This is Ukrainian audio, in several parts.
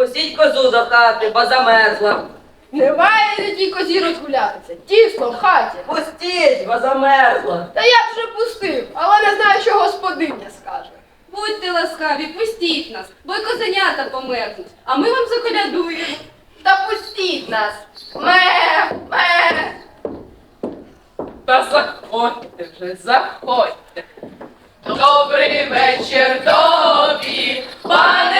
пустіть козу до хати, бо замерзла. Немає на тій козі розгулятися. Тісно в хаті. Пустіть, бо замерзла. Та я вже пустив, але не знаю, що господиня скаже. Будьте ласкаві, пустіть нас, бо й козенята померзнуть, а ми вам заколядуємо. Та пустіть нас. Ме, ме. Та заходьте вже, заходьте. Добрий вечір тобі, пане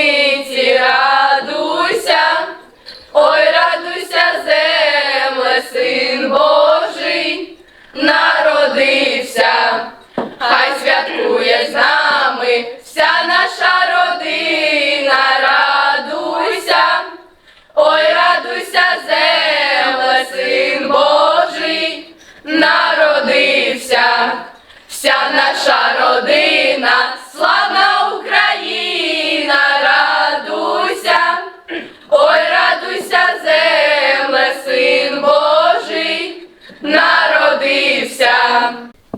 Вся наша родина, славна Україна, радуйся, ой, радуйся, земле, син Божий, народився.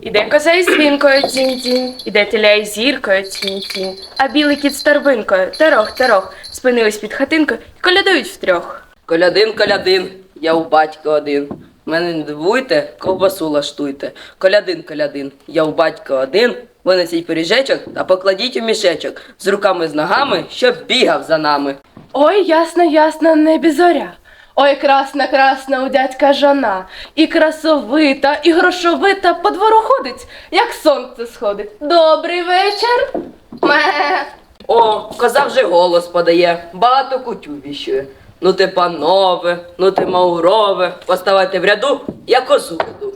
Іде коза із свінкою тінь-тінь, іде теля із зіркою тінь-тінь, а білий кіт з торбинкою, тарох-тарох, спинились під хатинкою і колядують втрьох. Колядин, колядин, я у батька один. Мене не дивуйте, ковбасу лаштуйте. Колядин, колядин, я у батька один. Винесіть пиріжечок та покладіть у мішечок з руками з ногами, щоб бігав за нами. Ой, ясна, ясна небі зоря. Ой, красна, красна у дядька жона, і красовита, і грошовита по двору ходить, як сонце сходить. Добрий вечір. Ме. О, коза вже голос подає, багато кутю віщує. Ну ти панове, ну ти маурове, поставайте в ряду, я козу веду.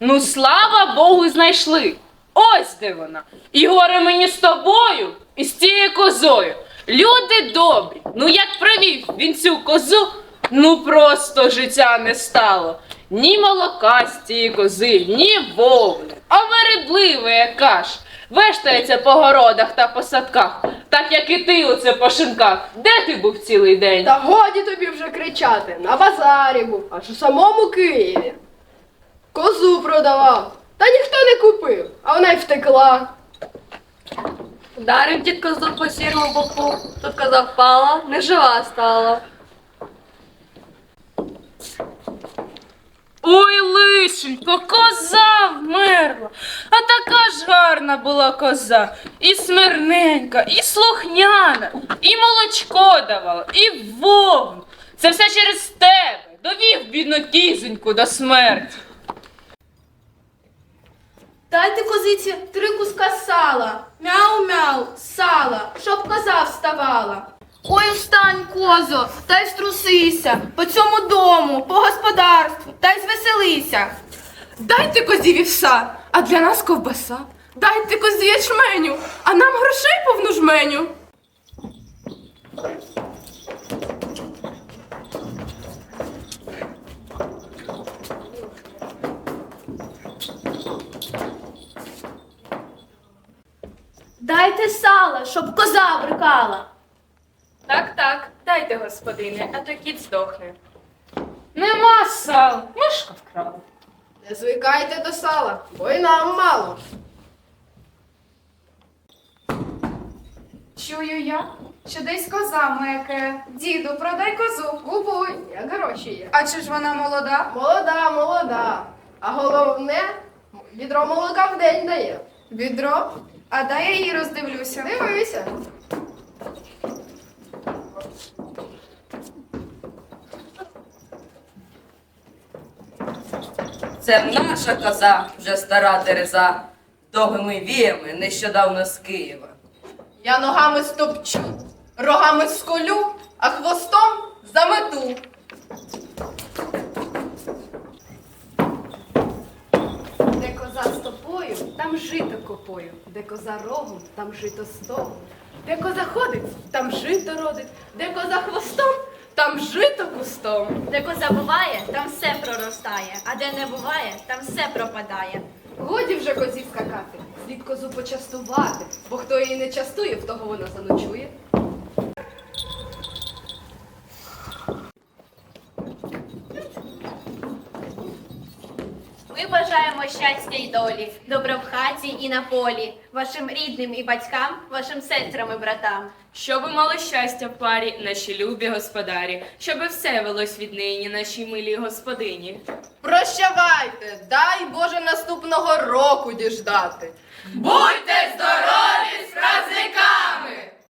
Ну, слава Богу, знайшли. Ось де вона. І горе мені з тобою, і з тією козою. Люди добрі. Ну як привів він цю козу, ну просто життя не стало. Ні молока з цієї кози, ні вовни, а вередлива яка ж. Вештається по городах та по садках, так як і ти оце по шинках. Де ти був цілий день? Та годі тобі вже кричати, на базарі був, аж у самому Києві. Козу продавав, та ніхто не купив, а вона й втекла. Вдарив дід козу по сірому боку, тут коза впала, нежива стала. Ой, лишенько, коза вмерла. Така ж гарна була коза. І смирненька, і слухняна, і молочко давала, і вогн. Це все через тебе. Довів бідну кізоньку до смерті. Дайте козиці три куска сала, мяу-мяу, сала, щоб коза вставала. Ой, встань, козо, та й струсися по цьому дому, по господарству, та й звеселися. Дайте козі вівса, а для нас ковбаса. Дайте козі ячменю, а нам грошей повну жменю. Дайте сала, щоб коза брикала. Так, так, дайте, господине, а то кіт здохне. Нема сал, мишка вкрала. Не звикайте до сала, бо й нам мало. Чую я, що десь коза мекає. Діду, продай козу. Купуй, як гроші є. А чи ж вона молода? Молода, молода. А головне, відро молока в день дає. Відро? А дай я її роздивлюся. Дивися. Це наша коза, вже стара Тереза, довгими віями нещодавно з Києва. Я ногами стопчу, рогами сколю, а хвостом замету. Де коза стопою, там жито копою, де коза рогом, там жито стогом. Де коза ходить, там жито родить, де коза хвостом, там жито кустом. Де коза буває, там все проростає, а де не буває, там все пропадає. Годі вже козі скакати, слід козу почастувати, бо хто її не частує, в того вона заночує. Ми бажаємо щастя й долі, добра в хаті і на полі, вашим рідним і батькам, вашим сестрам і братам. Щоби мало щастя в парі, наші любі господарі, щоби все велось віднині, нашій милій господині. Прощавайте, дай Боже наступного року діждати. Будьте здорові з праздниками!